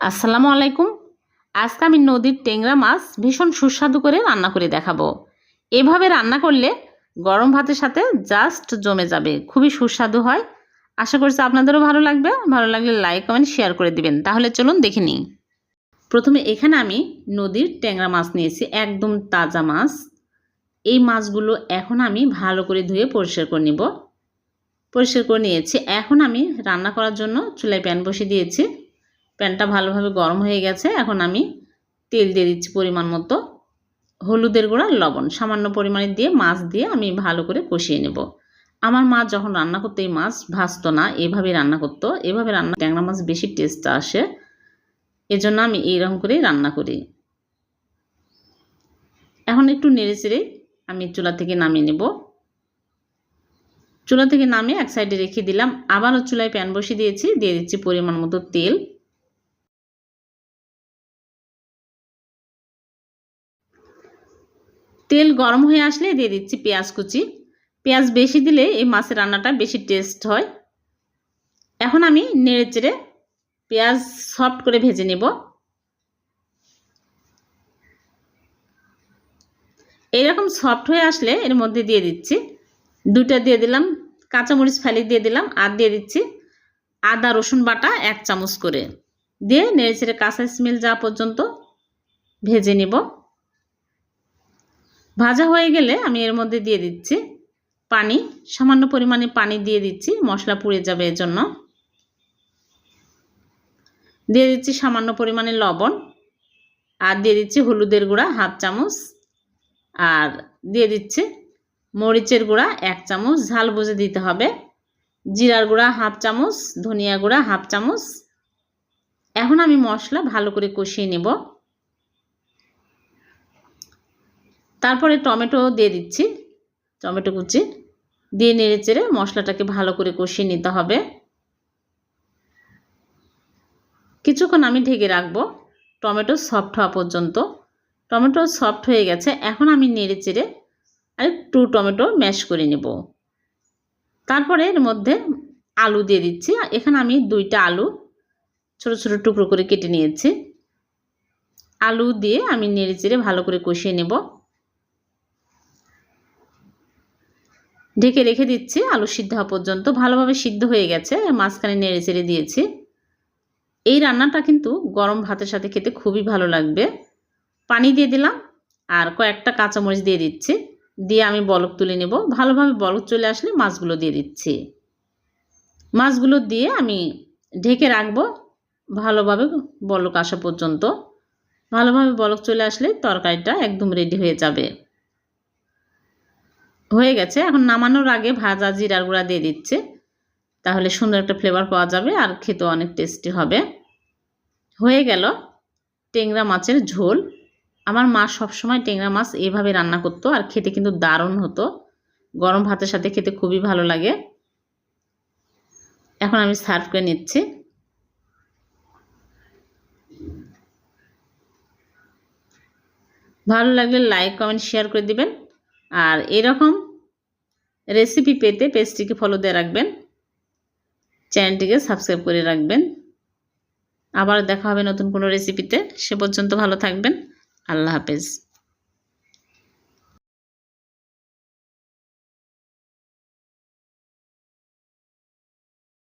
আসসালামু আলাইকুম। আজকে আমি নদীর টেংরা মাছ ভীষণ সুস্বাদু করে রান্না করে দেখাবো। এভাবে রান্না করলে গরম ভাতের সাথে জাস্ট জমে যাবে, খুবই সুস্বাদু হয়। আশা করছি আপনাদেরও ভালো লাগবে। ভালো লাগলে লাইক, কমেন্ট, শেয়ার করে দিবেন। তাহলে চলুন দেখে নিই। প্রথমে এখানে আমি নদীর ট্যাংরা মাছ নিয়েছি, একদম তাজা মাছ। এই মাছগুলো এখন আমি ভালো করে ধুয়ে পরিষ্কার করে নিব। পরিষ্কার করে নিয়েছি। এখন আমি রান্না করার জন্য চুলায় প্যান বসিয়ে দিয়েছি। প্যানটা ভালোভাবে গরম হয়ে গেছে। এখন আমি তেল দিয়ে দিচ্ছি পরিমাণ মতো হলুদের গুঁড়া লবণ। সামান্য পরিমাণে দিয়ে মাছ দিয়ে আমি ভালো করে কষিয়ে নেব। আমার মা যখন রান্না করতো, এই মাছ ভাজতো না এভাবে রান্না করতো। এভাবে রান্না ট্যাংরা মাছ বেশি টেস্ট আসে। এজন্য আমি এইরকম করেই রান্না করি। এখন একটু নেড়ে চেড়ে আমি চুলা থেকে নামিয়ে নেব। চুলা থেকে নামিয়ে এক সাইডে রেখে দিলাম। আবারও চুলায় প্যান বসিয়ে দিয়েছি। দিয়ে দিচ্ছি পরিমাণ মতো তেল। তেল গরম হয়ে আসলে দিয়ে দিচ্ছি পেঁয়াজ কুচি। পেঁয়াজ বেশি দিলে এই মাছের রান্নাটা বেশি টেস্ট হয়। এখন আমি নেড়ে চেড়ে পেঁয়াজ সফট করে ভেজে নেব। এইরকম সফট হয়ে আসলে এর মধ্যে দিয়ে দিচ্ছি। দুটা দিয়ে দিলাম, কাঁচামরিচ ফেলে দিয়ে দিলাম আর দিয়ে দিচ্ছি আদা, রসুন বাটা এক চামচ করে। দিয়ে নেড়ে চেড়ে কাঁচা স্মেল যাওয়া পর্যন্ত ভেজে নিব। ভাজা হয়ে গেলে আমি এর মধ্যে দিয়ে দিচ্ছি পানি, সামান্য পরিমাণে পানি দিয়ে দিচ্ছি, মশলা পুড়ে যাবে এর জন্য দিয়ে দিচ্ছি সামান্য পরিমাণে লবণ আর দিয়ে দিচ্ছি হলুদের গুঁড়া হাফ চামচ আর দিয়ে দিচ্ছি মরিচের গুঁড়া এক চামচ, ঝাল বুঝে দিতে হবে। জিরার গুঁড়া হাফ চামচ, ধনিয়া গুঁড়া হাফ চামচ। এখন আমি মশলা ভালো করে কষিয়ে নেব। তারপরে টমেটো দিয়ে দিচ্ছি, টমেটো কুচি। দিয়ে নেড়ে চেড়ে মশলাটাকে ভালো করে কষিয়ে নিতে হবে। কিছুক্ষণ আমি ঢেকে রাখব, টমেটো সফট হওয়া পর্যন্ত। টমেটো সফট হয়ে গেছে, এখন আমি নেড়ে চেড়ে আর একটু টমেটো ম্যাশ করে নেব। তারপরে এর মধ্যে আলু দিয়ে দিচ্ছি এখানে আমি দুইটা আলু ছোট ছোট টুকরো করে কেটে নিয়েছি। আলু দিয়ে আমি নেড়ে চেড়ে ভালো করে কষিয়ে নেব। ঢেকে রেখে দিচ্ছি, আলু সিদ্ধ হওয়া পর্যন্ত। ভালোভাবে সিদ্ধ হয়ে গেছে মাঝখানে নেড়ে চেড়ে দিয়েছি। এই রান্নাটা কিন্তু গরম ভাতের সাথে খেতে খুবই ভালো লাগবে। পানি দিয়ে দিলাম, আর কয়েকটা কাঁচামরিচ দিয়ে দিচ্ছি। দিয়ে আমি বলক তুলে নেব। ভালোভাবে বলক চলে আসলে মাছগুলো দিয়ে দিচ্ছি। মাছগুলো দিয়ে আমি ঢেকে রাখব ভালোভাবে বলক আসা পর্যন্ত। ভালোভাবে বলক চলে আসলে তরকারিটা একদম রেডি হয়ে যাবে। হয়ে গেছে। এখন নামানোর আগে ভাজা জিরার গুঁড়া দিয়ে দিচ্ছে। তাহলে সুন্দর একটা ফ্লেভার পাওয়া যাবে আর খেতে অনেক টেস্টি হবে। হয়ে গেল টেংরা মাছের ঝোল। আমার মা সবসময় টেংরা মাছ এভাবে রান্না করতো আর খেতে কিন্তু দারুণ হতো। গরম ভাতের সাথে খেতে খুবই ভালো লাগে। এখন আমি সার্ভ করে নিচ্ছি। ভালো লাগলে লাইক কমেন্ট শেয়ার করে দিবেন। আর এরকম রেসিপি পেতে পেজটিকে ফলো দিয়ে রাখবেন। চ্যানেলটিকে সাবস্ক্রাইব করে রাখবেন। আবার দেখা হবে নতুন কোনো রেসিপিতে সে পর্যন্ত ভালো থাকবেন। আল্লাহ হাফেজ।